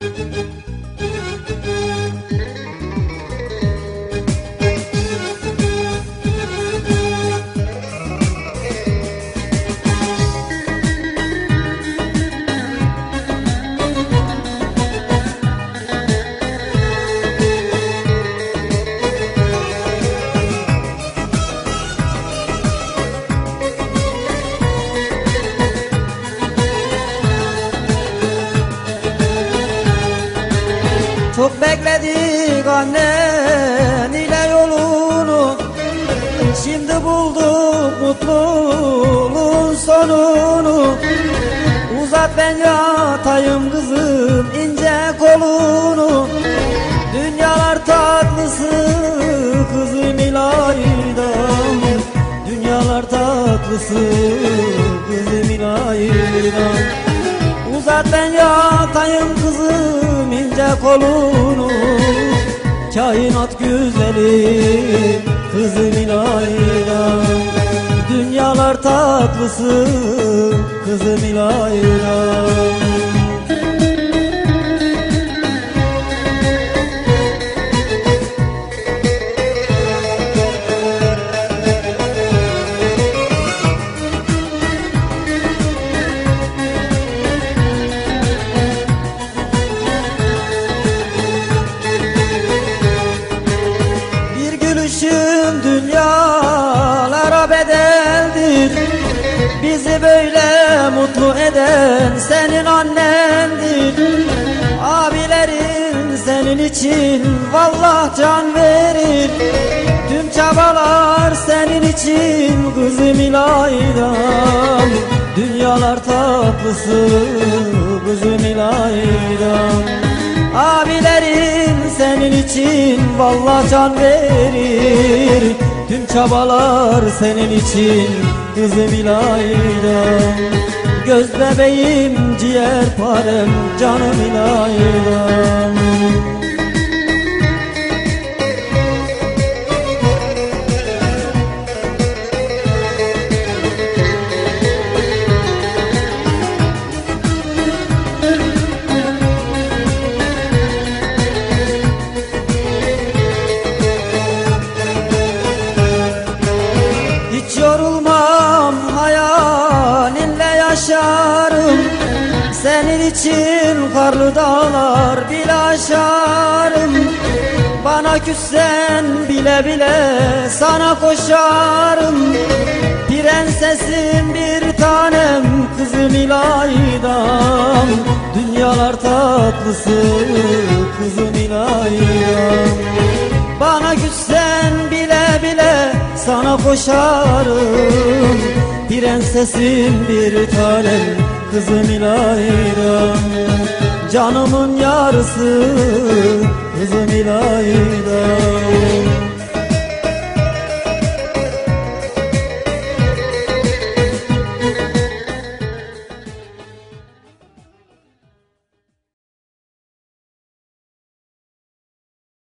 Música Çok bekledik annen ile yolunu. Şimdi bulduk mutluluğun sonunu. Uzat ben yatayım kızım ince kolunu. Dünyalar tatlısı kızım ilaydam Dünyalar tatlısı kızım ilaydam Uzat ben yatayım kızım kolunu Kainat güzeli kızım ilayla Dünyalar tatlısı kızım ilayla Bizi böyle mutlu eden senin annendir. Abilerin senin için vallah can verir. Tüm çabalar senin için kızım ilaydam. Dünyalar tatlısı kızım ilaydam. Abilerin senin için vallahi can verir çabalar senin için kızım ilaydam Göz bebeğim ciğer parem canım ilaydam için karlı dağlar bile aşarım. Bana küssen bile bile sana koşarım. Prensesim bir tanem kızım ilaydam. Dünyalar tatlısı kızım ilaydam. Bana küssen bile bile sana koşarım. Prensesim bir tanem kızım ilaydam Canımın yarısı kızım ilaydam